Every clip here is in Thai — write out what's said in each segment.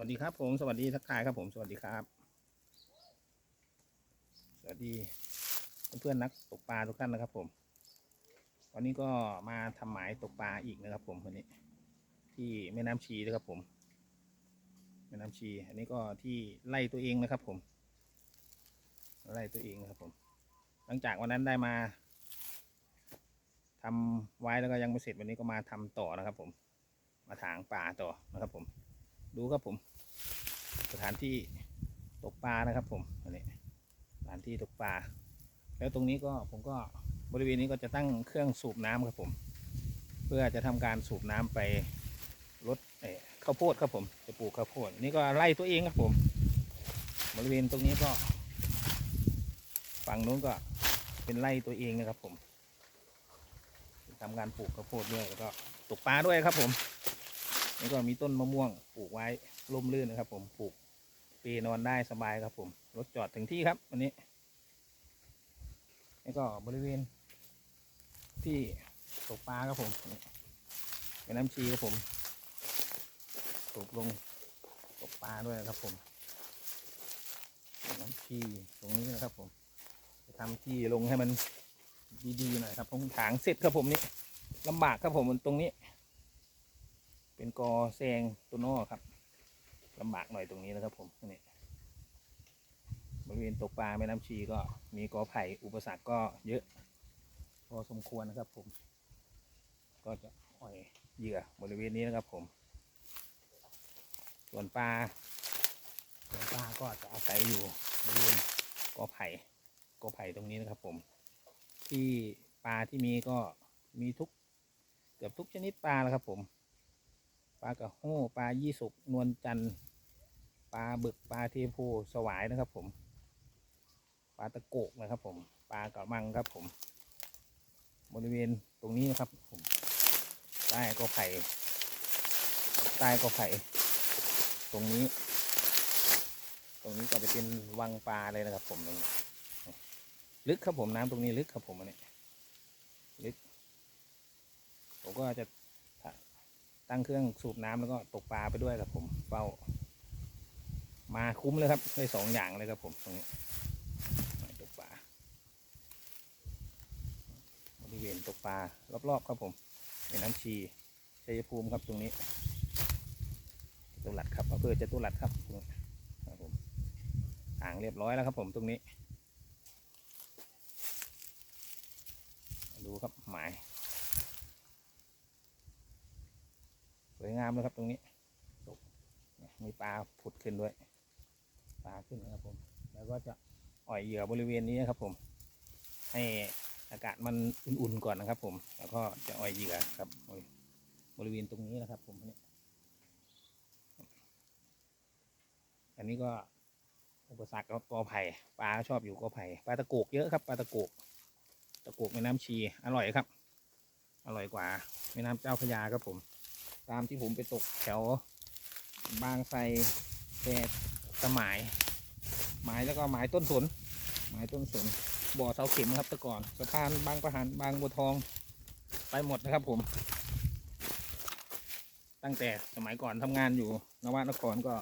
วัสดีครับ ผมสวัสดีทักทายครับ ผมสวัสดีครับ สวัสดีเพื่อนๆนักตกปลาทุกท่านนะครับ ผม วันนี้ก็มาทำหมายตกปลาอีกนะครับ ผมวันนี้ ที่แม่น้ำชีนะครับ ผม แม่น้ำชี อันนี้ก็ที่ไล่ตัวเองนะครับ ผม ไล่ตัวเองนะครับผม หลังจากวันนั้นได้มาทำไว้แล้วก็ยังไม่เสร็จวันนี้ก็มาทำต่อนะครับ ผม มาถางป่าต่อนะครับ ผม ดูครับผม สถานที่ตกปลานะครับ ผมอันนี้สถานที่ตกปลา แล้วตรงนี้ก็ผมก็บริเวณนี้ก็จะตั้งเครื่องสูบน้ำครับผม เพื่อจะทำการสูบน้ำไปรดเอ่อข้าวโพดครับผมจะปลูกข้าวโพดนี่ก็ไล่ตัวเองครับผม บริเวณตรงนี้ก็ฝั่งนู้นก็เป็นไล่ตัวเองนะครับผมทำการปลูกข้าวโพดด้วยแล้วก็ตกปลาด้วยครับผม นี่ก็มีต้นมะม่วงปลูกไว้ร่มรื่นนะครับผมปลูกปรนอนได้สบายครับผมรถจอดถึงที่ครับวันนี้นี่ก็บริเวณที่ตกปลาครับผมเป็นน้ำชีครับผมตกลงตกปลาด้วยนะครับผมนน้ำชีตรงนี้นะครับผมจะทำที่ลงให้มันดีๆหน่อยครับผมถางเสร็จครับผมนี่ลำบากครับผมตรงนี้ เป็นกอแซงตัวนอกครับลำบากหน่อยตรงนี้นะครับ ผมนี่บริเวณตกปลาแม่น้ำชีก็มีกอไผ่อุปสรรคก็เยอะ พอสมควรนะครับ ผม ก็จะอ่อยเหยื่อบริเวณนี้นะครับ ผม ส่วนปลาส่วนปลาก็จะอาศัยอยู่บริเวณกอไผ่กอไผ่ตรงนี้นะครับ ผม ที่ปลาที่มีก็มีทุกเกือบทุกชนิดปลาแล้วครับ ผม ปลากระโห้ปลายี่สุกนวลจันทร์ปลาบึกปลาเทโพสวายนะครับ ผม ปลาตะโกกนะครับ ผม ปลากระมังครับ ผม บริเวณตรงนี้นะครับผมใต้ก็ไผ่ใต้ก็ไผ่ตรงนี้ ตรงนี้ก็จะเป็นวังปลาเลยนะครับ ผมตรงนี้ลึกครับผมน้ำตรงนี้ลึกครับผมอันนี้ลึก ผมก็จะ ตั้งเครื่องสูบน้ำแล้วก็ตกปลาไปด้วยครับผมเฝ้า มาคุ้มเลยครับได้สองอย่างเลยครับผมตรงนี้ตกปลาบริเวณตกปลารอบๆครับผมเป็นน้ำชีชัยภูมิครับตรงนี้จตุรัสครับอำเภอจตุรัสครับตรงนี้ครับผมอ่างเรียบร้อยแล้วครับผมตรงนี้ ดูครับหมาย สวยงามเลยครับตรงนี้ตกมีปลาผุดขึ้นด้วย ปลาขึ้นนะครับผม แล้วก็จะอ่อยเหยื่อบริเวณนี้นะครับผม ให้อากาศมันอุ่นๆก่อนนะครับผม แล้วก็จะอ่อยเหยื่อครับบริเวณตรงนี้นะครับ ผมเนี่ยอันนี้ก็อุปสรรคก็กอไผ่ปลาชอบอยู่กอไผ่ปลาตะโกกเยอะครับปลาตะโกก ตะโกกแม่น้ำชีอร่อยครับ อร่อยกว่าแม่น้ำเจ้าพระยาครับผม ตามที่ผมไปตกแถว บางไทรแพรสมายหมายแล้วก็หมายต้นสนหมายต้นสนบ่อเสาเข็มครับแต่ก่อนสะพานบางประหันบางบัวทองไปหมดนะครับผม ตั้งแต่สมัยก่อนทำงานอยู่นวนครก็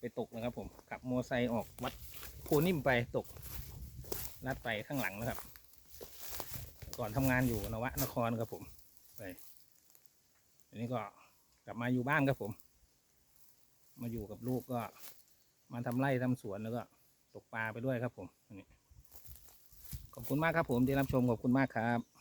ไปตกนะครับผมขับมอไซค์ออกวัดโพนิ่มไปตกลัดไปข้างหลังนะครับ ก่อนทำงานอยู่นวนครครับผมไปอันนี้ก็ กลับมาอยู่บ้านครับผม มาอยู่กับลูกก็ มาทำไร่ทำสวนแล้วก็ ตกปลาไปด้วยครับผมนี่ขอบคุณมากครับผมที่รับชมขอบคุณมากครับ